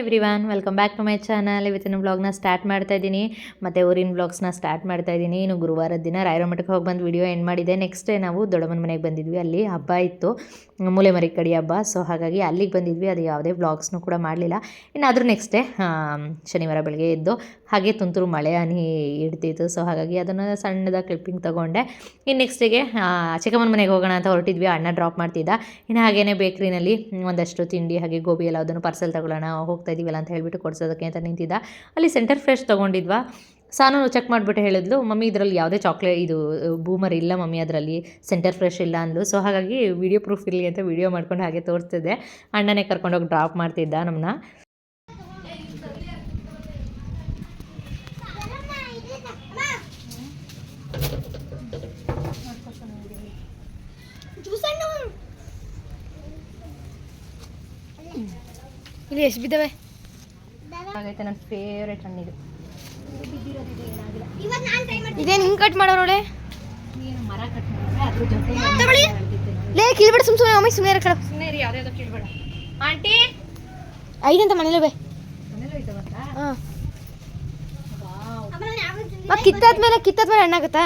Everyone welcome back to my channel. ಇವತ್ತಿನ ಬ್ಲಾಗ್ನ start ಮಾಡ್ತಾ ಇದ್ದೀನಿ. ಮತ್ತು ಊರಿನ ಬ್ಲಾಗ್ಸ್ನ ಸ್ಟಾರ್ಟ್ ಮಾಡ್ತಾ ಇದ್ದೀನಿ. ಇನ್ನು ಗುರುವಾರದ ದಿನ ರಾಯರ ಮಠಕ್ಕೆ ಹೋಗಿ ಬಂದು ವಿಡಿಯೋ ಎಂಡ್ ಮಾಡಿದೆ ನೆಕ್ಸ್ಟ್ ಡೇ ನಾವು ದೊಡ್ಡಮ್ಮನ ಮನೆಗೆ ಬಂದಿದ್ವಿ. ಅಲ್ಲಿ ಹಬ್ಬ ಇತ್ತು. ಮೂಲೆ ಮರಿ ಕಡಿ ಹಬ್ಬ. ಸೊ ಹಾಗಾಗಿ ಅಲ್ಲಿಗೆ ಬಂದಿದ್ವಿ. ಅದು ಯಾವುದೇ ಬ್ಲಾಗ್ಸ್ನೂ ಕೂಡ ಮಾಡಲಿಲ್ಲ. ಇನ್ನಾದರೂ ನೆಕ್ಸ್ಟ್ ಡೇ ಶನಿವಾರ ಬೆಳಗ್ಗೆ ಎದ್ದು ಹಾಗೆ ತುಂತುರು ಮಳೆ ಹನಿ ಇಡ್ತಿತ್ತು ಸೊ ಹಾಗಾಗಿ ಅದನ್ನು ಸಣ್ಣದ ಕ್ಲಿಪ್ಪಿಂಗ್ ತೊಗೊಂಡೆ. ಇನ್ನು ನೆಕ್ಸ್ಟ್ ಡೇಗೆ ಚಿಕ್ಕಮ್ಮನ ಮನೆಗೆ ಹೋಗೋಣ ಅಂತ ಹೊರಟಿದ್ವಿ. ಅಣ್ಣ ಡ್ರಾಪ್ ಮಾಡ್ತಿದ್ದ. ಇನ್ನು ಹಾಗೇನೇ ಬೇಕ್ರಿನಲ್ಲಿ ಒಂದಷ್ಟು ತಿಂಡಿ ಹಾಗೆ ಗೋಬಿ ಎಲ್ಲ ಅದನ್ನು ಪಾರ್ಸೆಲ್ ತಗೊಳ್ಳೋಣ, ಹೋಗ್ತಾ ಇದೀವಲ್ಲ ಅಂತ ಹೇಳಿಬಿಟ್ಟು ಕೊಡ್ಸೋದಕ್ಕೆ ಅಂತ ನಿಂತಿದ್ದ. ಅಲ್ಲಿ ಸೆಂಟರ್ ಫ್ರೆಶ್ ತೊಗೊಂಡಿದ್ವಾ? ಸಾನು ಚೆಕ್ ಮಾಡಿಬಿಟ್ಟು ಹೇಳಿದ್ಲು, ಮಮ್ಮಿ ಇದರಲ್ಲಿ ಯಾವುದೇ ಚಾಕ್ಲೇಟ್ ಇದು ಬೂಮರ್ ಇಲ್ಲ ಮಮ್ಮಿ ಅದರಲ್ಲಿ ಸೆಂಟರ್ ಫ್ರೆಶ್ ಇಲ್ಲ ಅಂದ್ಲು. ಸೊ ಹಾಗಾಗಿ ವಿಡಿಯೋ ಪ್ರೂಫ್ ಇರಲಿ ಅಂತ ವಿಡಿಯೋ ಮಾಡ್ಕೊಂಡು ಹಾಗೆ ತೋರಿಸ್ತಿದ್ದೆ. ಅಣ್ಣನೇ ಕರ್ಕೊಂಡೋಗಿ ಡ್ರಾಪ್ ಮಾಡ್ತಿದ್ದ ನಮ್ಮನ್ನ ಇಲ್ಲಿ ಎಷ್ಟು ಬಿದ್ದಾವೆ? ಆಗೈತೆ ನನ್ನ ಫೇವ್ರೇಟ್ ಹಣ್ಣಿದು ಇದೇನು ಹಿಂಗೆ ಕಟ್ ಮಾಡೋ ನೋಡೆ ಮರ ಕಟ್ ಮಾಡಿದ್ರೆ ಅದ್ರ ಜೊತೆ ಲೇ ಕಿಳ್ಬೇಡ ಸುಮ್ ಸುಮ್ಮನೆ ಒಮ್ಮೆ ಸುಮ್ಮನೆ ಕಡ ಸುಮ್ಮನೆ ರೀ ಯಾವುದೇ ಕಿಳ್ಬೇಡ. ಆಂಟಿ! ಐದಂತ ಮನೇಲಿ ಬೇ ಹಾಂ. ಕಿತ್ತಾದ್ಮೇಲೆ ಕಿತ್ತಾದ್ಮೇಲೆ ಹಣ್ಣಾಗುತ್ತಾ?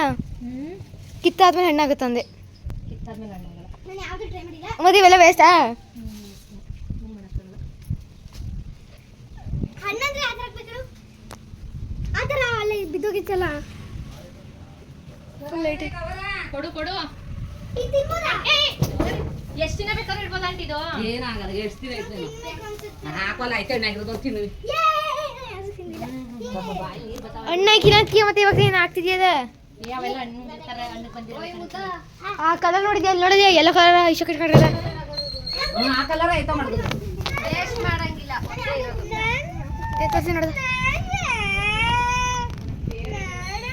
ಕಿತ್ತಾದ್ಮೇಲೆ ಹಣ್ಣಾಗುತ್ತಾ ಅಂದೆ. ಕಿತ್ತಾದ್ಮೇಲೆ ಹಣ್ಣಾಗಲ್ಲ. ಮತ್ತೆ ಇವೆಲ್ಲ ವೇಸ್ಟಾ ಬಿದ್ದೋಗಿತ್ತಲ್ಲ? ಕೊಡು ಕೊಡು. ಎಷ್ಟು ದಿನ ಬೇಕಾದ್ರೂ ಇಡ್ಬೋದು ಆಂಟಿ ಇದು? ಏನಾಗಲ್ಲ ಎಷ್ಟು ದಿನ ಐತೆ ನಾನು ಹಾಕೋಲ್ಲ ಐತೆ ಹಣ್ಣಾಗಿರೋದು ತಿನ್ನಿ ಹಣ್ಣು ಹಾಕಿಲ್ಲ ಅಂತೀಯ ಮತ್ತೆ ಇವಾಗ ಏನು ಆಗ್ತಿದ್ಯದ ಯಾವೆಲ್ಲ ಹಣ್ಣು ಥರ ಹಣ್ಣು ಬಂದಿರೋ ಆ ಕಲರ್ ನೋಡಿದ್ಯಾ? ನೋಡಿದ್ಯಾ? ಎಲ್ಲೋ ಕಲರ್ ಇಷ್ಟ ಕಟ್ಕೊಂಡ್ರಲ್ಲ ಆ ಕಲರ್ ಐತೆ ಮಾಡಂಗಿಲ್ಲ. ತೋರಿಸಿ ನೋಡ್ದು ನೀನು ಆವಾಗ ತಿಂದಿದ್ದಲ್ವಾ ಸರಿ ಏ ಮಗಿಗೆ ಏನೋ ತಿನ್ಸ್ಬಿಟ್ಟು ಉಗ್ಳು ಹಾಕ್ತೀನಿ ಅವಳು ಯಾವ ನೀವು ತಿನ್ನೋದು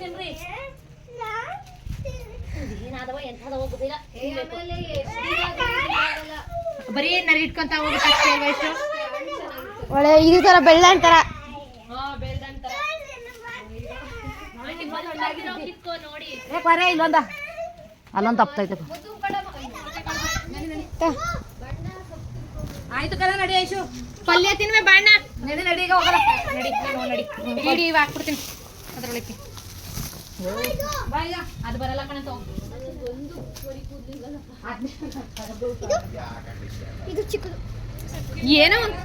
ತಿನ್ರಿ. ಏನಾದವ ತಿಂದಿದ್ದಲ್ವಾ ಗೊತ್ತಿಲ್ಲ. ಬರೀ ನರಿ ಇಟ್ಕೊಂತ ಒಳ್ಳೆ ಇದು ಥರ ಬೆಳ್ಳ ಅಂತಾರ ಅಲ್ಲೊಂದು ತಪ್ತೈತೆ. ಆಯ್ತು ಕದ ನಡಿ ಐಶು. ಪಲ್ಯ ತಿನ್ವೆ ಬಾಣ ನಡಿ ನಡಿ ಈಗ ಹೋಗಲ್ಲ ನಡಿ ನಡಿ ಇಡಿ ಇವ ಹಾಕ್ಬಿಡ್ತೀನಿ. ಅದ್ರೊಳಗೆ ಬಾ ಈಗ. ಅದು ಬರಲ್ಲ ಕಣಂತ ಇದು ಚಿಕ್ಕದು. ಏನೋ ಒಂದು.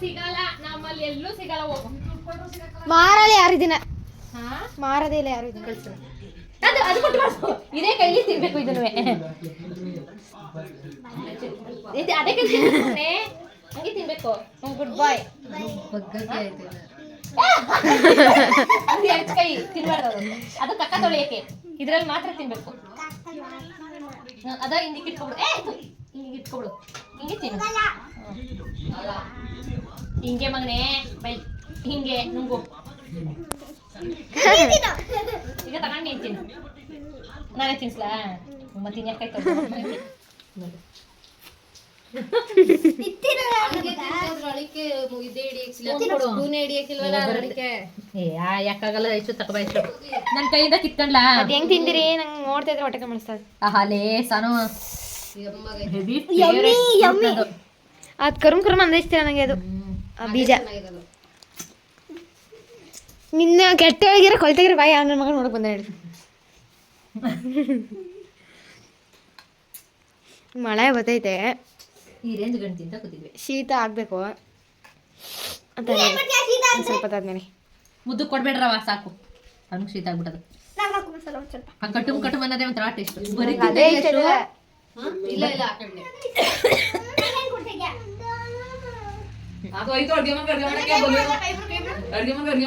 ಸಿಗಲ್ಲ. ನಮ್ಮಲ್ಲಿ ಎಲ್ಲೂ ಸಿಗಲ್ಲ. ಹೋಗು. ಮಾರಲ್ಲ ಯಾರು ಇದನ್ನ ಹಾ? ಮಾರದೇ ಇಲ್ಲ ಯಾರು ಇದನ್ನ ಅದು ಅದು ಕೊಟ್ಟು. ಇದೇ ಕೈಲಿ ತಿನ್ಬೇಕು ಇದನ್ನು ಅದೇ ಕೈ ಹಂಗೆ ತಿನ್ಬೇಕು. ಗುಡ್ ಬಾಯ್ ಅದು ಎರಡು ಕೈ ತಿನ್ಬಾರ್ದು ಅದು. ಕಕ್ಕ ತೊಳೆಯಕ್ಕೆ. ಇದ್ರಲ್ಲಿ ಮಾತ್ರ ತಿನ್ಬೇಕು. ಅದ ಹಿಂಗೆ ಇಟ್ಕೊಬಿಡು. ಏ ಹಿಂಗೆ ಇಟ್ಕೊಬಿಡು. ಹಿಂಗೆ ತಿನ್ನು. ಹಿಂಗೆ ಮಗನೇ, ಬೈ. ಹಿಂಗೆ ನುಂಗು. ಈಗ ತಗೊಂಡು ನೀನು ತಿನ್ನು. ನಾನೇ ತಿನ್ಸ್ಲಾ ಮತ್ತೆ ತಿನ್ಯಾಕ ಏ ಯಾಕಾಗಲ್ಲ ಎಷ್ಟು ತಕಬ ನನ್ನ ಕೈಯಿಂದ ಕಿತ್ಕೊಂಡ್ಲಾ? ಅದ್ ಹೆಂಗ್ ತಿಂದಿರಿ? ನಂಗೆ ನೋಡ್ತಾ ಇದ್ರೆ ಹೊಟ್ಟೆ ಆಹಾಲೇ ಸಾನು ಅದ್. ಕರುಮ್ ಕರುಮ್ ಅಂದೈಸ್ತೀರ ನನಗೆ ಅದು. ಆ ಬೀಜ. ನಿನ್ನ ಕೆಟ್ಟ ಹೋಗಿರ ಕೊಳ್ತಾಗಿರ ಬಾಯಿ ಅವನ ಮಗ ನೋಡಕ್ ಬಂದ ಹೇಳಿ ಮಳೆ ಬತೈತೆ ಈ ರೇಂಜ್ ಗಂಟು ತಿಂತ ಕೂತಿದ್ವಿ ಶೀತ ಆಗ್ಬೇಕು ಅಂತ ಸ್ವಲ್ಪ ಹೊತ್ತಾದ್ಮೇಲೆ ಮುದ್ದು ಕೊಡ್ಬೇಡ್ರವ ಸಾಕು ಅವ್ನಿಗೆ ಶೀತ ಆಗ್ಬಿಟ್ಟದು ಆ ಕಟ್ಟು ಕಟ್ಟು ಬಂದದೆ ಒಂಥರ ಟೇಸ್ಟ್ ಬರೀ ಅದೇ ಇಷ್ಟ ಇಲ್ಲ. ಇಲ್ಲ ಅದು ಅಡ್ಗೆ ಅಡ್ಗೆ ಬಲ್ಲಿ ಅಡ್ಗೆ ಅಡ್ಗೆ.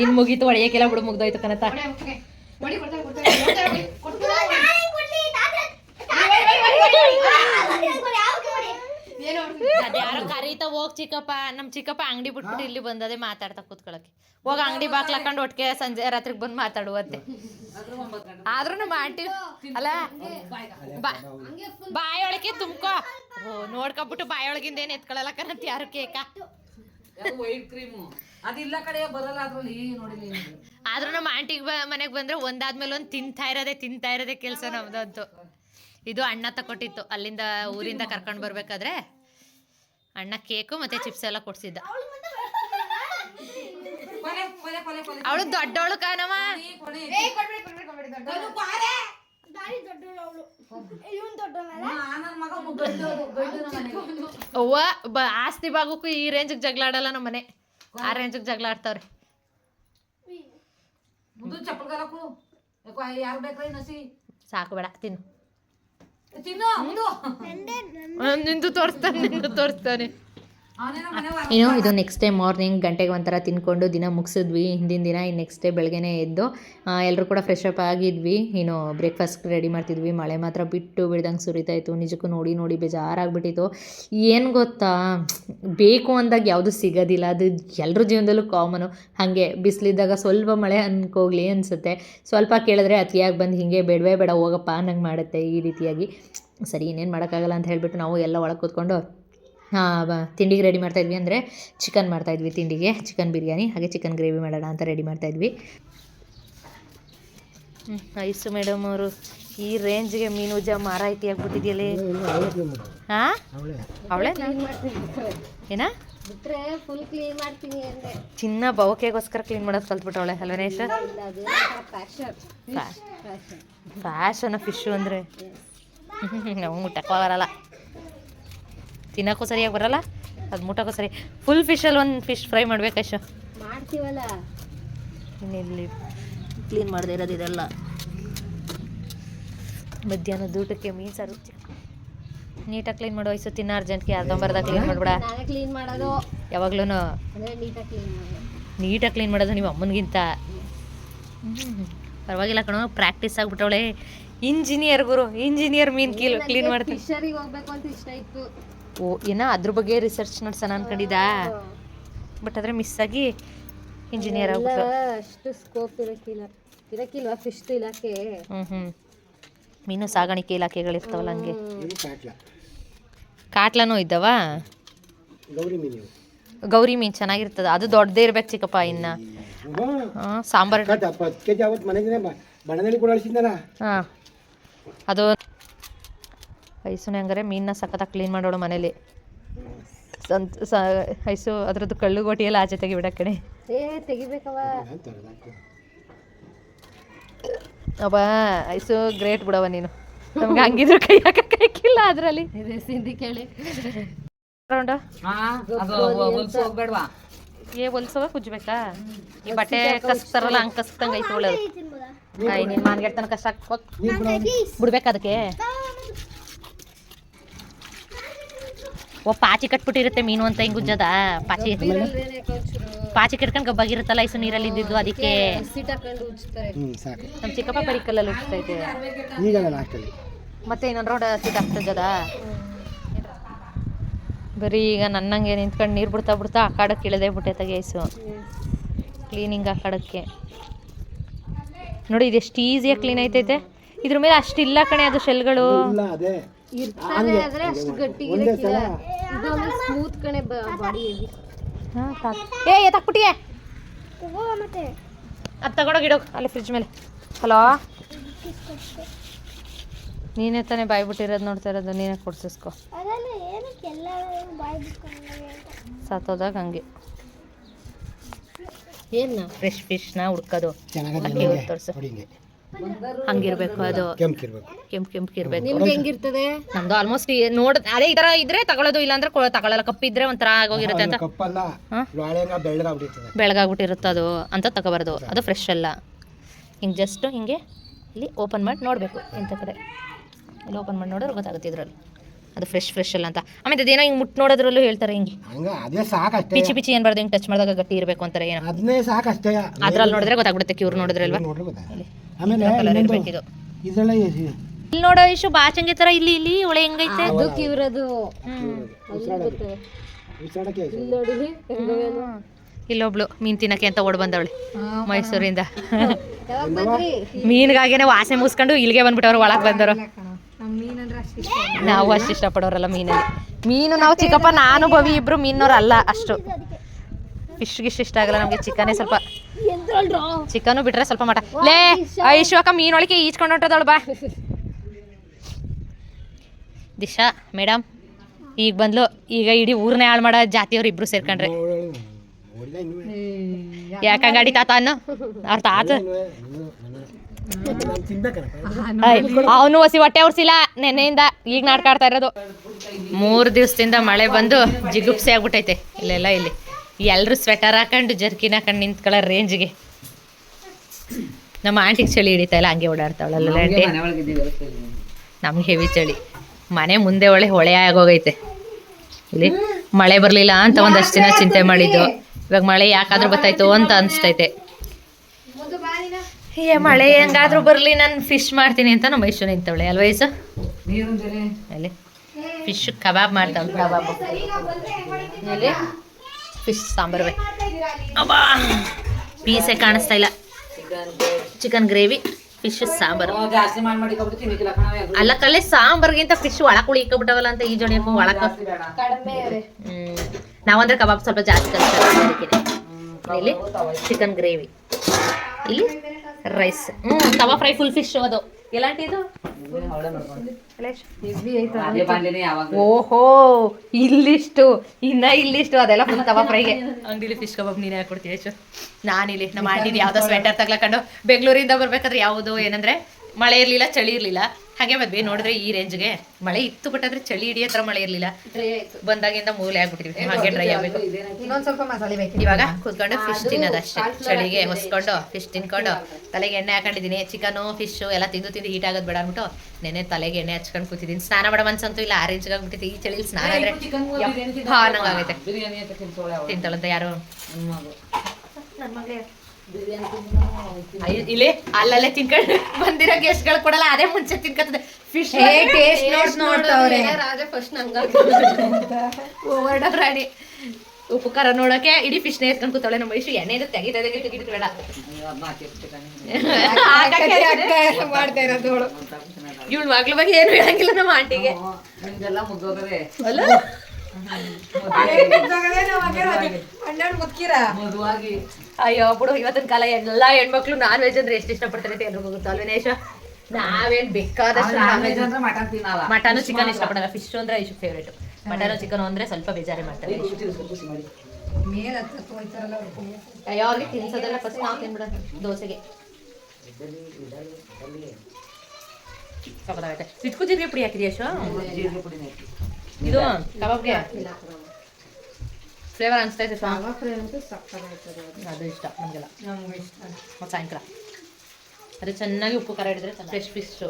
ಇನ್ ಮುಗೀತು ಒಡೆಯಕ್ಕೆಲ್ಲ ಬಿಡು ಮುಗ್ದೋಯ್ತು ಕನತ ಅದ್ಯಾರೋ ಕರೀತಾ ಹೋಗ್ ಚಿಕ್ಕಪ್ಪ ನಮ್ ಚಿಕ್ಕಪ್ಪ ಅಂಗಡಿ ಬಿಟ್ಬಿಟ್ಟು ಇಲ್ಲಿ ಬಂದದೆ ಮಾತಾಡ್ತಾ ಕೂತ್ಕೊಳಕ್ಕೆ. ಹೋಗ ಅಂಗಡಿ ಬಾಕ್ಲ ಹಾಕೊಂಡು ಒಟ್ಟಿಗೆ ಸಂಜೆ ರಾತ್ರಿಗೆ ಬಂದು ಮಾತಾಡುವಂತೆ. ಆದ್ರೂ ನಮ್ಮ ಆಂಟಿ ಅಲ್ಲ ಬಾಯೊಳಗೆ ತುಂಬ್ಕೋ. ಓ ನೋಡ್ಕೊಬಿಟ್ಟು ಬಾಯೊಳಗಿಂದ ಏನ್ ಎತ್ಕೊಳ್ಳಲ್ಲ ಕರಂತ ಯಾರು ಕೇಕ? ವೈಟ್ ಕ್ರೀಮು ಅದಿಲ್ಲ ಕಡೆ ಬರಲ್ಲ ಅದ್ರಲ್ಲಿ ನೋಡಿಲ್ಲ ಆದ್ರೂ ನಮ್ಮ ಆಂಟಿಗೆ ಮನೆಗೆ ಬಂದ್ರೆ ಒಂದಾದ್ಮೇಲೆ ಒಂದ್ ತಿಂತಾ ಇರೋದೇ ತಿಂತಾ ಇರೋದೇ ಕೆಲಸ ನಮ್ದಂತೂ. ಇದು ಅಣ್ಣ ತಕೊಟ್ಟಿತ್ತು. ಅಲ್ಲಿಂದ ಊರಿಂದ ಕರ್ಕೊಂಡು ಬರ್ಬೇಕಾದ್ರೆ ಅಣ್ಣ ಕೇಕು ಮತ್ತೆ ಚಿಪ್ಸ್ ಎಲ್ಲ ಕೊಡ್ಸಿದ್ದ. ಅವಳು ದೊಡ್ಡವಳು ಕಾನವ ಕೊನೆ ನನ್ನ ಮಗ ಗಂಡು ಗಂಡು ನಮ್ಮ ಮನೆಗೆ. ಅವ್ವ ಬ ಆಸ್ತಿ ಭಾಗಕ್ಕೂ ಈ ರೇಂಜಿಗೆ ಜಗಳ ಆಡಲ್ಲ ನಮ್ಮ ಮನೆ. ಆ ರೇಂಜಿಗೆ ಜಗಳ ಆಡ್ತಾವ್ರೆ ಮುಂದೆ ಚಪ್ಪಲ್ ಕಾಲಕ್ಕೂ ಯಾಕೋ ಯಾರು ಬೇಕ್ರಿ ನಸಿ? ಸಾಕು ಬೇಡ ತಿನ್ನು. ನಿಂದು ತೋರಿಸ್ತಾನೆ ನಿಂದು ತೋರಿಸ್ತಾನೆ. ಇನ್ನು ಇದು ನೆಕ್ಸ್ಟ್ ಡೇ ಮಾರ್ನಿಂಗ್ ಗಂಟೆಗೆ ಒಂಥರ ತಿನ್ಕೊಂಡು ದಿನ ಮುಗಿಸಿದ್ವಿ. ಹಿಂದಿನ ದಿನ, ಈ ನೆಕ್ಸ್ಟ್ ಡೇ ಬೆಳಗ್ಗೆನೇ ಎದ್ದು ಎಲ್ಲರೂ ಕೂಡ ಫ್ರೆಶ್ ಅಪ್ ಆಗಿದ್ವಿ. ಏನು ಬ್ರೇಕ್ಫಾಸ್ಟ್ ರೆಡಿ ಮಾಡ್ತಿದ್ವಿ. ಮಳೆ ಮಾತ್ರ ಬಿಟ್ಟು ಬಿಡ್ದಂಗೆ ಸುರಿತಾ ಇತ್ತು. ನಿಜಕ್ಕೂ ನೋಡಿ ನೋಡಿ ಬೇಜಾರಾಗ್ಬಿಟ್ಟಿತ್ತು. ಏನು ಗೊತ್ತಾ? ಬೇಕು ಅಂದಾಗ ಯಾವುದು ಸಿಗೋದಿಲ್ಲ. ಅದು ಎಲ್ಲರ ಜೀವನದಲ್ಲೂ ಕಾಮನು ಹಾಗೆ ಬಿಸಿಲಿದ್ದಾಗ ಸ್ವಲ್ಪ ಮಳೆ ಅನ್ಕೋಗ್ಲಿ ಅನಿಸುತ್ತೆ. ಸ್ವಲ್ಪ ಕೇಳಿದ್ರೆ ಅತಿಯಾಗಿ ಬಂದು ಹೀಗೆ ಬೇಡವೇ ಬೇಡ, ಹೋಗಪ್ಪ ಅನ್ನಂಗೆ ಮಾಡುತ್ತೆ ಈ ರೀತಿಯಾಗಿ. ಸರಿ, ಇನ್ನೇನು ಮಾಡೋಕ್ಕಾಗಲ್ಲ ಅಂತ ಹೇಳಿಬಿಟ್ಟು ನಾವು ಎಲ್ಲ ಒಳಗೆ ಕೂತ್ಕೊಂಡು ತಿಂಡಿಗೆ ರೆಡಿ ಮಾಡ್ತಾಯಿದ್ವಿ ಅಂದರೆ ಚಿಕನ್ ಮಾಡ್ತಾಯಿದ್ವಿ ತಿಂಡಿಗೆ. ಚಿಕನ್ ಬಿರಿಯಾನಿ ಹಾಗೆ ಚಿಕನ್ ಗ್ರೇವಿ ಮಾಡೋಣ ಅಂತ ರೆಡಿ ಮಾಡ್ತಾಯಿದ್ವಿ ಐಸು ಮೇಡಮ್ ಅವರು. ಈ ರೇಂಜ್ಗೆ ಮೀನು ಜ ಮಾರಾಯಿತಿ ಆಗ್ಬಿಟ್ಟಿದೆಯಲ್ಲ. ಹಾಂ? ಅವಳೆ. ಏನ? ಫುಲ್ ಕ್ಲೀನ್ ಮಾಡ್ತೀನಿ ಅಂದ್ರೆ ಚಿನ್ನ ಬೌಕೆಗೋಸ್ಕರ ಕ್ಲೀನ್ ಮಾಡೋದು ಕಲ್ತ್ಬಿಟ್ಟವಳೆ ಅಲ್ವನೇಶ ಫ್ಯಾಷನ್ ಫಿಶ್ಶು ಅಂದರೆ. ನಾವು ಊಟ ಬರಲ್ಲ ತಿನ್ನೋಕ್ಕೂ ಸರಿಯಾಗಿ ಬರಲ್ಲ? ಅದು ಮುಟ್ಟಕ್ಕೂ ಸರಿ ಫುಲ್ ಫಿಶಲ್ಲಿ ಒಂದು ಫಿಶ್ ಫ್ರೈ ಮಾಡ್ಬೇಕಷ್ಟು ಮಾಡ್ತೀವಲ್ಲ? ಇನ್ನಿಲ್ಲಿ ಕ್ಲೀನ್ ಮಾಡದೇ ಇರೋದು ಇದೆಲ್ಲ. ಮಧ್ಯಾಹ್ನದ ಊಟಕ್ಕೆ ಮೀನು ಸಾರು ನೀಟಾಗಿ ಕ್ಲೀನ್ ಮಾಡೋ ವಯಸ್ಸು ತಿನ್ನ ಅರ್ಜೆಂಟ್ಗೆ. ಅರ್ಧಂಬರ್ಧ ಕ್ಲೀನ್ ಮಾಡ್ಬಿಡ. ಕ್ಲೀನ್ ಮಾಡೋದು. ಯಾವಾಗ್ಲೂ ನೀಟಾಗಿ ಕ್ಲೀನ್ ಮಾಡೋದು. ನಿಮ್ಮ ಅಮ್ಮನಿಗಿಂತ. ಪರವಾಗಿಲ್ಲ ಕಣೋ ಪ್ರಾಕ್ಟೀಸ್ ಆಗಿಬಿಟ್ಟವಳೆ. ಇಂಜಿನಿಯರ್ ಗುರು ಇಂಜಿನಿಯರ್ ಮೀನು ಕೀಲ್ ಕ್ಲೀನ್ ಮಾಡ್ತೀನಿ. ಹೋಗ್ಬೇಕು ಅಂತ ಇಷ್ಟ ಇತ್ತು. ಓ ಏನೋ ಅದ್ರ ಬಗ್ಗೆ ರಿಸರ್ಚ್ ನಡ್ಸೋಣ ಅನ್ಕೊಂಡಿದ್ದ? ಬಟ್ ಆದರೆ ಮಿಸ್ ಆಗಿ ಇಂಜಿನಿಯರ್ ಆಗ್ಬಿಟ್ಟು ಅಷ್ಟು ಸ್ಕೋಪ್ ಇರಕ್ಕಿಲ್ಲ ಇರಕ್ಕಿಲ್ವಾ ಫಿಶ್ ಇಲಾಖೆ? ಹ್ಞೂ ಹ್ಞೂ ಮೀನು ಸಾಗಾಣಿಕೆ ಇಲಾಖೆಗಳಿರ್ತಾವಲ್ಲ ಹಂಗೆ. ಕಾಟ್ಲನು ಕಾಟ್ಲ. ಕಾಟ್ಲನೂ ಇದ್ದಾವ? ಗೌರಿ ಮೀನು ಗೌರಿ ಮೀನು ಚೆನ್ನಾಗಿರ್ತದ. ಅದು ದೊಡ್ಡದೇ ಇರ್ಬೇಕು ಚಿಕ್ಕಪ್ಪ ಇನ್ನ. ಹಾಂ. ಅದು ಐಸುನೆ ಹಂಗಾರೆ ಮೀನನ್ನ ಸಖತ್ತಾಗಿ ಕ್ಲೀನ್ ಮಾಡೋಣ ಮನೇಲಿ. ಸಂತ ಸ ಐಸು ಅದ್ರದ್ದು ಕಳ್ಳು ಗೋಟಿ ಎಲ್ಲ ಆಚೆ ತೆಗಿಬಿಡ ಕಡೆ ಏ ತೆಗಿಬೇಕವ ಅಬ್ಬ ಐಸು ಗ್ರೇಟ್ ಬಿಡವ ನೀನು. ನಮ್ಗೆ ಹಂಗಿದ್ರು ಕೈ ಹಾಕಿಲ್ಲ ಅದರಲ್ಲಿ. ಸಿಂಧಿ ಕೇಳಿ. ರೌಂಡ? ಏ ಹೊಲ್ಸವ ಕುಜ್ಬೇಕಾ? ಈ ಬಟ್ಟೆ ಕಸ್ತಾರಲ್ಲ ಹಂಗೆ ಕಸ್ದಂಗೆ ಐತೆ ಒಳ್ಳೆದು ಆಯ್ ನೀನು ಮಾನ್ಗೆಡ್ತನ ಕಷ್ಟ ಬಿಡ್ಬೇಕು ಅದಕ್ಕೆ? ಓ ಪಾಚಿ ಕಟ್ಬಿಟ್ಟಿರುತ್ತೆ ಮೀನು ಅಂತ ಹಿಂಗೆ ಉಜ್ಜದ? ಪಾಚಿ ಪಾಚಿ ಕಟ್ಕೊಂಡು ಗಬ್ಬಾಗಿರುತ್ತಲ್ಲ ಐಸು ನೀರಲ್ಲಿ ಇದ್ದಿದ್ದು ಅದಕ್ಕೆ? ನಮ್ಮ ಚಿಕ್ಕಪ್ಪ ಬರೀ ಕಲ್ಲಲ್ಲಿ ಉಜ್ತಾ ಇದ್ದೇವೆ. ಮತ್ತೆ ಇನ್ನೊಂದು ರೋಡ್ ಸೀಟ್ ಆಗ್ತದ ಬರೀ ಈಗ ನನ್ನಂಗೆ ನಿಂತ್ಕೊಂಡು ನೀರು ಬಿಡ್ತಾ ಬಿಡ್ತಾ ಆ ಕಾಡಕ್ಕೆ ಇಳದೆ ಬಿಟ್ಟೈತೆ ಐಸು. ಕ್ಲೀನಿಂಗ್ ಆ ಕಾಡಕ್ಕೆ. ನೋಡಿ ಇದೆಷ್ಟು ಎಷ್ಟು ಈಸಿಯಾಗಿ ಕ್ಲೀನ್ ಐತೈತೆ ಇದ್ರ ಮೇಲೆ ಅಷ್ಟಿಲ್ಲ ಕಣೆ ಅದು ಶೆಲ್ಗಳು ಇರ್ತಾರೆ ಆದ್ರೆ ಅಷ್ಟು ಗಟ್ಟಿ ಸಲ? ಇದು ಸ್ಮೂತ್ ಕಣೆ ಬಾಡಿ ಹಾಂ ಏ ಎತ್ತಾಕ್ಬಿಟ್ಟಿಯೇ ಅದು ತಗೊಂಡೋಗಿಡೋ ಅಲ್ಲಿ ಫ್ರಿಜ್ ಮೇಲೆ. ಹಲೋ ನೀನೇ ತಾನೇ ಬಾಯ್ ಬಿಟ್ಟಿರೋದು ನೋಡ್ತಾ ಇರೋದು ನೀನೇ ಕೊಡ್ಸಿಸ್ಕೊ. ಸತ್ತೋದಾಗ ಹಂಗೆ. ಏನು ಫ್ರೆಶ್ ಫಿಶ್ನ ಹುಡ್ಕೋದು. ಅಕ್ಕಿ ತೋರ್ಸು. ಹಿಂಗೆ. ಹಂಗಿರ್ಬೇಕು ಅದು. ಕೆಂಪು ಕೆಂಪು ಇರಬೇಕು. ನಿಮ್ಗೆ ಹೆಂಗಿರ್ತದೆ? ನಮ್ದು ಆಲ್ಮೋಸ್ಟ್ ನೋಡ್ ಅದೇ ಈ ತರ ಇದ್ರೆ ತಗೊಳ್ಳೋದು ಇಲ್ಲ ಅಂದ್ರೆ ತಗೊಳ್ಳಲ್ಲ. ಕಪ್ಪಿದ್ರೆ ಒಂಥರ ಆಗೋಗಿರುತ್ತೆ ಅಂತ. ಕಪ್ಪಲ್ಲ ಬೆಳಗಾಗ್ಬಿಟ್ಟಿರುತ್ತೆ ಅದು ಅಂತ ತಗೋಬಾರ್ದು. ಅದು ಫ್ರೆಶ್ ಅಲ್ಲ. ಹಿಂಗೆ ಜಸ್ಟ್ ಹಿಂಗೆ ಇಲ್ಲಿ ಓಪನ್ ಮಾಡಿ ನೋಡಬೇಕು ಇಂಥ ಕಡೆ. ಇಲ್ಲಿ ಓಪನ್ ಮಾಡಿ ನೋಡಿದ್ರೆ ಗೊತ್ತಾಗುತ್ತೆ ಇದರಲ್ಲಿ. ಅದು ಫ್ರೆಶ್ ಫ್ರೆಶ್ ಅಲ್ಲ ಅಂತ. ಆಮೇಲೆ ಅದೇನೋ ಹಿಂಗೆ ಮುಟ್ಟು ನೋಡೋದ್ರಲ್ಲೂ ಹೇಳ್ತಾರೆ ಹಿಂಗೆ. ಅದೇ ಸಾಕಷ್ಟೇ. ಪಿಚಿ ಪಿಚಿ ಏನ್ಬಾರ್ದು ಹಿಂಗೆ ಟಚ್ ಮಾಡಿದಾಗ ಗಟ್ಟಿ ಇರಬೇಕು ಅಂತಾರೆ ಏನೋ. ಅದನ್ನೇ ಸಾಕಷ್ಟೇ. ಅದ್ರಲ್ಲಿ ನೋಡಿದ್ರೆ ಗೊತ್ತಾಗ್ಬಿಡುತ್ತೆ ಕ್ಯೂರ್ ನೋಡಿದ್ರೆ ಅಲ್ವಾ? ಆಮೇಲೆ ಇನ್ನೊಂದು ಇಲ್ಲಿ ನೋಡೋ ಇಶು ಬಾಚಂಗೆ ತರ ಇಲ್ಲಿ ಇಲ್ಲಿ ಒಳೆ ಹೆಂಗೈತೆ? ಉಸಿರಾಡಕ್ಕೆ ಇಲ್ಲೊಬ್ಳು ಮೀನ್ ತಿನ್ನಕ್ಕೆ ಅಂತ ಓಡ್ ಬಂದವಳೆ ಮೈಸೂರಿಂದ. ಮೀನ್ಗಾಗೇನೆ ವಾಸನೆ ಮುಗಿಸ್ಕೊಂಡು ಇಲ್ಲಿಗೆ ಬಂದ್ಬಿಟ್ಟವ್ರು ಒಳಗೆ ಬಂದವರು. ನಾವು ಅಷ್ಟು ಇಷ್ಟಪಡೋರಲ್ಲ ಮೀನಲ್ಲಿ. ಮೀನು ನಾವು ಚಿಕ್ಕಪ್ಪ ನಾನು ಭವಿ ಇಬ್ರು ಮೀನವ್ರು ಅಲ್ಲ ಅಷ್ಟು. ಫಿಶ್ ಗಿಶ್ ಇಷ್ಟ ಆಗಲ್ಲ ನಮಗೆ. ಚಿಕನೇ ಸ್ವಲ್ಪ ಚಿಕನು ಬಿಟ್ರೆ ಸ್ವಲ್ಪ ಮಟ. ಲೇ ಐಶ್ವಕ ಮೀನೊಳಗೆ ಈಚ್ಕೊಂಡು ಹೊಂಟದಳು ಬಾ. ದಿಶಾ ಮೇಡಮ್ ಈಗ ಬಂದ್ಲು. ಈಗ ಇಡೀ ಊರ್ನೇ ಹಾಳು ಮಾಡೋ ಜಾತಿಯವ್ರು ಇಬ್ರು ಸೇರ್ಕೊಂಡ್ರೆ. ಯಾಕ ತಾತ ಅನ್ನು? ಅವ್ರ ತಾತ? ಅವನು ಹಸಿ ಹೊಟ್ಟೆ ಉರ್ಸಿಲ್ಲ ನೆನ್ನೆಯಿಂದ. ಈಗ ನಾಡ್ಕಾಡ್ತಾ ಇರೋದು. ಮೂರು ದಿವಸದಿಂದ ಮಳೆ ಬಂದು ಜಿಗುಪ್ಸೆ ಆಗ್ಬಿಟ್ಟೈತೆ. ಇಲ್ಲೆಲ್ಲ ಇಲ್ಲಿ. ಎಲ್ಲರೂ ಸ್ವೆಟರ್ ಹಾಕೊಂಡು ಜರ್ಕಿನ ಹಾಕೊಂಡು ನಿಂತ್ಕೊಳ್ಳೋ ರೇಂಜ್ಗೆ ನಮ್ಮ ಆಂಟಿಗೆ ಚಳಿ ಹಿಡಿತಾ ಇಲ್ಲ ಹಂಗೆ ಓಡಾಡ್ತಾವಳಲ್ಲ ಆಂಟಿ ನಮ್ಗೆ ಹೆವಿ ಚಳಿ. ಮನೆ ಮುಂದೆ ಒಳ್ಳೆ ಹೊಳೆ ಆಗೋಗೈತೆ. ಇಲ್ಲಿ ಮಳೆ ಬರಲಿಲ್ಲ ಅಂತ ಒಂದಷ್ಟು ದಿನ ಚಿಂತೆ ಮಾಡಿದ್ದು. ಇವಾಗ ಮಳೆ ಯಾಕಾದ್ರೂ ಬರ್ತಾಯ್ತು ಅಂತ ಅನಿಸ್ತೈತೆ. ಏ ಮಳೆ ಹೆಂಗಾದ್ರೂ ಬರಲಿ ನಾನು ಫಿಶ್ ಮಾಡ್ತೀನಿ ಅಂತ ನಮ್ಮ ವಯಸ್ಸು ನಿಂತವಳೆ ಅಲ್ವೈಸು ಅಲ್ಲಿ. ಫಿಶ್ ಕಬಾಬ್ ಮಾಡ್ತಾವಳು ಕಬಾಬ್ ಎಲ್ಲಿ? ಫಿಶ್ ಸಾಂಬಾರು ಅಬ್ಬಾ ಪೀಸೇ ಕಾಣಿಸ್ತಾ ಇಲ್ಲ. Chicken gravy fish sambar. ಅಲ್ಲ ಕಲ್ಲೇ ಸಾಂಬಾರ್ಗಿಂತ ಫಿಶ್ ಒಳಕ್ ಉಳಿಕಬಿಟ್ಟವಲ್ಲ ಅಂತ ಈ ಜೋಡಿ ಒಳಕ ಹ್ಮ್. ನಾವಂದ್ರೆ ಕಬಾಬ್ ಸ್ವಲ್ಪ ಜಾಸ್ತಿ ಇಲ್ಲಿ ಚಿಕನ್ ಗ್ರೇವಿ ಇಲ್ಲಿ. Rice hmm kebab fry full fish ಅದು. ಯಾವಾಗ ಓಹೋ ಇಲ್ಲಿಷ್ಟು ಇನ್ನ ಇಲ್ಲಿಷ್ಟು ಅದೆಲ್ಲ ಫುಲ್ ತವಾ ಫ್ರೈಗೆ ಅಂಗಡಿಲಿ ಫಿಶ್ ಕಬಾಬ್ ನೀನೇ ಹಾಕೊಡ್ತೀಯ ಯಶು ನಾನಿಲ್ಲಿ ನಮ್ಮ ಆಂಟಿದ್ ಯಾವ್ದೋ ಸ್ವೆಟರ್ ತಗ್ಲಾಕೊಂಡು ಬೆಂಗಳೂರಿಂದ ಬರ್ಬೇಕಾದ್ರೆ ಯಾವುದು ಏನಂದ್ರೆ ಮಳೆ ಇರ್ಲಿಲ್ಲ ಚಳಿ ಇರ್ಲಿಲ್ಲ. ಹಾಗೆ ಮದ್ವೆ ನೋಡಿದ್ರೆ ಈ ರೇಂಜ್ಗೆ ಮಳೆ ಇತ್ತು ಬಟ್ ಆದ್ರೆ ಚಳಿ ಹಿಡಿಯೋ ತರ ಮಳೆ ಇರ್ಲಿಲ್ಲ. ಬಂದಾಗಿಂದ ಮೂಲೆ ಆಗ್ಬಿಟ್ಟಿದ್ವಿ ಹಾಗೆ ಡ್ರೈ ಆಗ್ಬೇಕು. ಇನ್ನೊಂದ್ ಸ್ವಲ್ಪ ಮಸಾಲೆ ಬೇಕು ಇವಾಗ ಕುತ್ಕೊಂಡು ಫಿಶ್ ತಿನ್ನೋದಷ್ಟೇ ಚಳಿಗೆ ಹೊಸ್ಕೊಂಡು ಫಿಶ್ ತಿನ್ಕೊಂಡು ತಲೆಗೆ ಎಣ್ಣೆ ಹಾಕೊಂಡಿದ್ದೀನಿ. ಚಿಕನು ಫಿಶ್ ಎಲ್ಲ ತಿಂದು ತಿಂದು ಹೀಟ್ ಆಗೋದು ಬೇಡ ಅಂದ್ಬಿಟ್ಟು ನೆನೆ ತಲೆಗೆ ಎಣ್ಣೆ ಹಚ್ಕೊಂಡು ಕೂತಿದ್ದೀನಿ. ಸ್ನಾನ ಮಾಡೋ ಮನ್ಸಂತೂ ಇಲ್ಲ. ಆರೆಂಜ್ ಆಗ್ಬಿಟ್ಟಿದೆ. ಈ ಚಳಿಲಿ ಸ್ನಾನ ಆದ್ರೆ ಹಾ ನಂಗಾಗೈತೆ ತಿಂತಾಳಂತ ಯಾರು? ಅದು. ಇಲ್ಲಿ ಅಲ್ಲಲ್ಲೇ ತಿನ್ಕೊಂಡು ಬಂದಿರೋ ಗೆಸ್ಟ್ಗಳು ಕೊಡಲ್ಲ ಅದೇ ಮುಂಚೆ ತಿನ್ಕತ್ತದೆ. ಫಿಶ್ ಟೇಸ್ಟ್ ನೋಡ್ ನೋಡ್ತಾವ್ರೆ. ರಾಜ ಫಸ್ಟ್ ನಂಗ ಓವರ್ಡ ಪ್ರಾಣಿ ಉಪ್ಪು ಖಾರ ನೋಡಕ್ಕೆ ಇಡೀ ಫಿಶ್ನ ಎತ್ಕೊಂಡು ಕೂತಾಳೆ ನಮ್ಮ ವಯಸ್ಸು ಎಣ್ಣೆ ತೆಗಿತಾ ತೆಗಿ ತೆಗಿದು ಬೇಡ ಮಾಡ್ತಾ ಇರೋದು ಇವಳು ಮಗ್ಳ ಬಗ್ಗೆ ಏನು ಹೇಳಂಗಿಲ್ಲ ನಮ್ಮ ಆಂಟಿಗೆ ಅಯ್ಯೋ ಬಿಡು ಇವತ್ತಿನ ಕಾಲ ಎಲ್ಲಾ ಹೆಣ್ಮಕ್ಳು ನಾನ್ ವೆಜ್ ಅಂದ್ರೆ ಎಷ್ಟು ಇಷ್ಟಪಡ್ತಾರೆ ಅಂತ ಎಲ್ರಿಗೂ ಗೊತ್ತು ಅಲ್ವೇನೇಶ ನಾವೇನ್ ಬೇಕಾದಷ್ಟು ನಾನ್ ವೆಜ್ ಅಂದ್ರೆ ಮಟನ್ ಚಿಕನ್ ಇಷ್ಟಪಡಲ್ಲ. ಫಿಶ್ ಅಂದ್ರೆ ಇಷ್ಟು ಫೇವ್ರೇಟ್ ಮಟನ್ ಚಿಕನ್ ಅಂದ್ರೆ ಸ್ವಲ್ಪ ಬೇಜಾರೇ ಮಾಡ್ತಾರೆ. ಅಯ್ಯೋ ಅವ್ರಿಗೆ ತಿನ್ಸೋದೆಲ್ಲ ಫಸ್ಟ್ ನಾವು ತಿನ್ಬಿಡೋದು ದೋಸೆಗೆ. ಸಿಟ್ಕು ಜೀರಿಗೆ ಪುಡಿ ಹಾಕಿದ್ಯಾ ಯಶು? ಜೀರಿಗೆ ಪುಡಿನ ಹಾಕಿ. ಇದು ಕಬಾಬ್ಗೆ ಫ್ಲೇವರ್ ಅನಿಸ್ತೈತೆ ಅದು. ಇಷ್ಟ ನಮಗೆಲ್ಲ. ಮತ್ತು ಸಾಯಂಕಾಲ. ಅದು ಚೆನ್ನಾಗಿ ಉಪ್ಪು ಖಾರ ಹಿಡಿದ್ರೆ ಫ್ರೆಶ್ ಫಿಶ್ಶು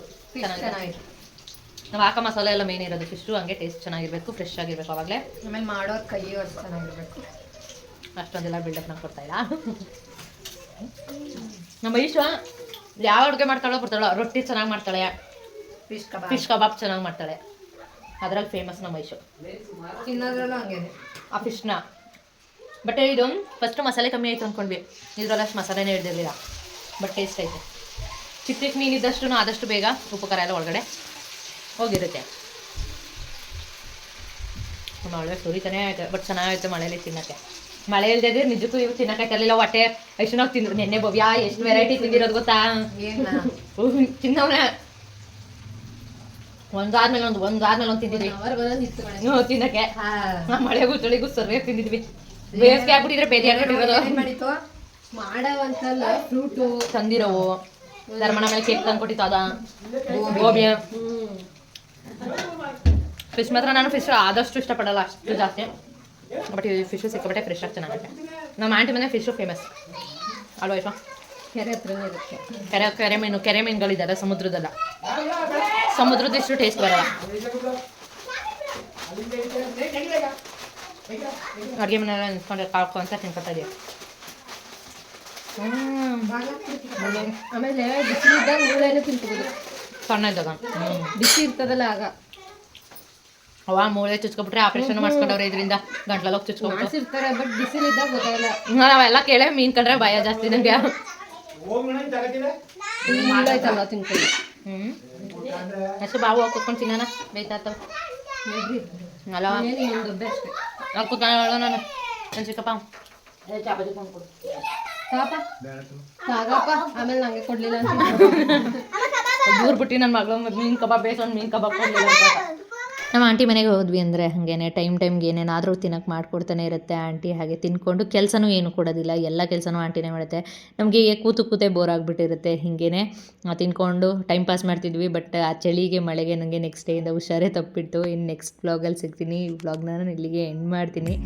ನಾವು ಹಾಕೋ ಮಸಾಲೆ ಎಲ್ಲ ಮೇನ್ ಇರೋದು ಫಿಶ್ಶು ಹಂಗೆ ಟೇಸ್ಟ್ ಚೆನ್ನಾಗಿರ್ಬೇಕು ಫ್ರೆಶ್ ಆಗಿರ್ಬೇಕು ಅವಾಗಲೇ. ಆಮೇಲೆ ಮಾಡೋರು ಕೈಯೂ ಅಷ್ಟು ಚೆನ್ನಾಗಿರ್ಬೇಕು. ಅಷ್ಟೊಂದೆಲ್ಲ ಬಿಲ್ಡಪ್ ನಂಗೆ ಕೊಡ್ತಾ ಇಲ್ಲ. ನಮ್ಮ ಈಶ್ವ ಯಾವ ಅಡುಗೆ ಮಾಡ್ತಾಳೋ ಬರ್ತಾಳೋ ರೊಟ್ಟಿ ಚೆನ್ನಾಗಿ ಮಾಡ್ತಾಳೆ. ಫಿಶ್ ಕಬಾಬ್. ಫಿಶ್ ಕಬಾಬ್ ಚೆನ್ನಾಗಿ ಮಾಡ್ತಾಳೆ. ಅದ್ರಲ್ಲಿ ಫೇಮಸ್ ನಮ್ಮ ಮೈಸೂರು ತಿನ್ನೋದ್ರಲ್ಲೂ ಆ ಫಿಶ್ನ ಬಟ್ ಇದು ಫಸ್ಟ್ ಮಸಾಲೆ ಕಮ್ಮಿ ಆಯಿತು ಅಂದ್ಕೊಂಡ್ವಿ ಇದ್ರಲ್ಲಿ ಅಷ್ಟು ಮಸಾಲೆನೇ ಹಿಡ್ದಿರ್ಲಿಲ್ಲ ಬಟ್ ಟೇಸ್ಟ್ ಐತೆ. ಚಿಕ್ಕ ಚಿಕ್ಕ ಮೀನು ಇದ್ದಷ್ಟು ಆದಷ್ಟು ಬೇಗ ಉಪಕಾರ ಎಲ್ಲ ಒಳಗಡೆ ಹೋಗಿರುತ್ತೆ. ಮಳೆ ಸುರಿತಾನೆ ಆಯ್ತು ಬಟ್ ಚೆನ್ನಾಗೈತೆ ಮಳೆಯಲ್ಲಿ ತಿನ್ನಕ್ಕೆ. ಮಳೆ ಇಲ್ದಿದ್ರೆ ನಿಜಕ್ಕೂ ಇವು ತಿನ್ನಕ್ಕಾಯ್ತಲ್ಲ ಹೊಟ್ಟೆ ಎಷ್ಟು ನಾವು ತಿಂದ್ರು. ನೆನ್ನೆ ಬವ್ಯಾ ಎಷ್ಟು ವೆರೈಟಿ ತಿಂದಿರೋದು ಗೊತ್ತಾ? ಏನ ತಿನ್ನವನೇ. ಒಂದಾದ್ಮೇಲೆ ಒಂದು ಒಂದಾದ್ಮೇಲೆ ಒಂದು ತಿಂದಿದ್ವಿ. ಹ್ಞೂ ತಿನ್ನಕ್ಕೆ. ಮಳೆಗೂ ಚಳಿಗೂ ಸರ್ವೆ ತಿಂದಿದ್ವಿ. ಬೇಸಿಗೆ ಆಗ್ಬಿಟ್ಟಿದ್ರೆ ಮಾಡಿತ್ತು? ಮಾಡವಂತಲ್ಲ ಫ್ರೂಟು. ತಂದಿರೋವು. ಧರ್ಮಣ ಮೇಲೆ ಕೇಕ್ ತಂದ್ಕೊಟ್ಟಿತ್ತು ಅದ. ಗೋಬಿ. ಫಿಶ್ ಮಾತ್ರ ನಾನು ಫಿಶ್ ಆದಷ್ಟು ಇಷ್ಟಪಡಲ್ಲ ಅಷ್ಟು ಜಾಸ್ತಿ. ಬಟ್ ಈ ಫಿಶು ಸಿಕ್ಕಾಪಟ್ಟೆ ಫ್ರೆಶ್ ಆಗಿ ಚೆನ್ನಾಗುತ್ತೆ ನಮ್ಮ ಆಂಟಿ ಮನೆ ಫಿಶು ಫೇಮಸ್ ಅಲ್ವಾ ಕೆರೆ ಹತ್ರ ಇರುತ್ತೆ. ಕೆರೆ ಕೆರೆ ಮೀನು ಕೆರೆ ಮೀನುಗಳಿದ್ದಾರೆ ಸಮುದ್ರದಲ್ಲ. ಸಮುದ್ರದ ಇಷ್ಟು ಟೇಸ್ಟ್ ಬರಲ್ಲ ಅಡುಗೆ ಮನೆಯಲ್ಲ ನಿಂತ್ಕೊಂಡ್ರೆ ಕಾಳ್ಕೊ ಅಂತ ತಿನ್ಕೊತಾ ಇದೀಯ ಆಮೇಲೆ ಬಿಸಿ ಇದ್ದಾಗ ಮೂಳೆನೂ ತಿನ್ಕೋಬೋದು ಸಣ್ಣ ಇದ್ದಾಗ ಹ್ಞೂ ಬಿಸಿ ಇರ್ತದಲ್ಲ ಆಗ ಅವ ಮೂಳೆ ಚುಚ್ಕೊಬಿಟ್ರೆ ಆಪರೇಷನ್ ಮಾಡಿಸ್ಕೊಂಡವ್ರೆ ಇದರಿಂದ ಗಂಟ್ಲಲ್ಲಿ ಹೋಗಿ ಚುಚ್ಕೊಬಿಟ್ಟು ಮಾಡ್ಸಿರ್ತಾರೆ ಬಟ್ ಬಿಸಿಲಿದ್ದಾಗ ಗೊತ್ತಾಗಲ್ಲ ನಾವೆಲ್ಲ ಕೇಳೇ ಮೀನ್ ಕಂಡ್ರೆ ಭಯ ಜಾಸ್ತಿ ನಂಗೆ ಮೂಳಾಯ್ತಲ್ಲ ತಿನ್ಕೊಂಡು ಹ್ಞೂ ಅಷ್ಟು ಬಾವು ಹಾಕೊಂಡು ತಿನ್ನೋಣ ಬೇಯ್ತಾತವ ಅಲ್ಲ ನಾನು ಅಲ್ಲಿ ಕೂತ್ಕೊಳ್ಳೋ ನಾನು ನನ್ನ ಚಿಕ್ಕಪ್ಪ ಪಾಪ ಸಾಗಪ್ಪ ಆಮೇಲೆ ನಂಗೆ ಕೊಡ್ಲಿಲ್ಲ ದೂರ ನನ್ನ ಮಗಳು ಮೀನು ಕಬಾಬ್ ಬೇಸೊಂದು ಮೀನು ಕಬಾಬ್ ಕೊಡ್ಲಿಲ್ಲ ಅಂತ ನಮ್ಮ ಆಂಟಿ ಮನೆಗೆ ಹೋದ್ವಿ ಅಂದರೆ ಹಾಗೇನೆ ಟೈಮ್ ಟೈಮ್ಗೆ ಏನೇನಾದರೂ ತಿನ್ನಕ್ಕೆ ಮಾಡ್ಕೊಡ್ತಾನೆ ಇರುತ್ತೆ ಆಂಟಿ ಹಾಗೆ ತಿನ್ಕೊಂಡು ಕೆಲಸನೂ ಏನು ಕೊಡೋದಿಲ್ಲ ಎಲ್ಲ ಕೆಲಸನೂ ಆಂಟಿನೇ ಮಾಡುತ್ತೆ. ನಮಗೆ ಕೂತು ಕೂತೆ ಬೋರ್ ಆಗಿಬಿಟ್ಟಿರುತ್ತೆ ಹಿಂಗೇನೆ. ಆ, ತಿನ್ಕೊಂಡು ಟೈಮ್ ಪಾಸ್ ಮಾಡ್ತಿದ್ವಿ ಬಟ್ ಆ ಚಳಿಗೆ ಮಳೆಗೆ ನನಗೆ ನೆಕ್ಸ್ಟ್ ಡೇಯಿಂದ ಹುಷಾರೇ ತಪ್ಪಿಟ್ಟು ಇನ್ನು ನೆಕ್ಸ್ಟ್ ಬ್ಲಾಗಲ್ಲಿ ಸಿಗ್ತೀನಿ ಈ ಬ್ಲಾಗ್ನ ನಾನು ಇಲ್ಲಿಗೆ ಎಂಡ್ ಮಾಡ್ತೀನಿ.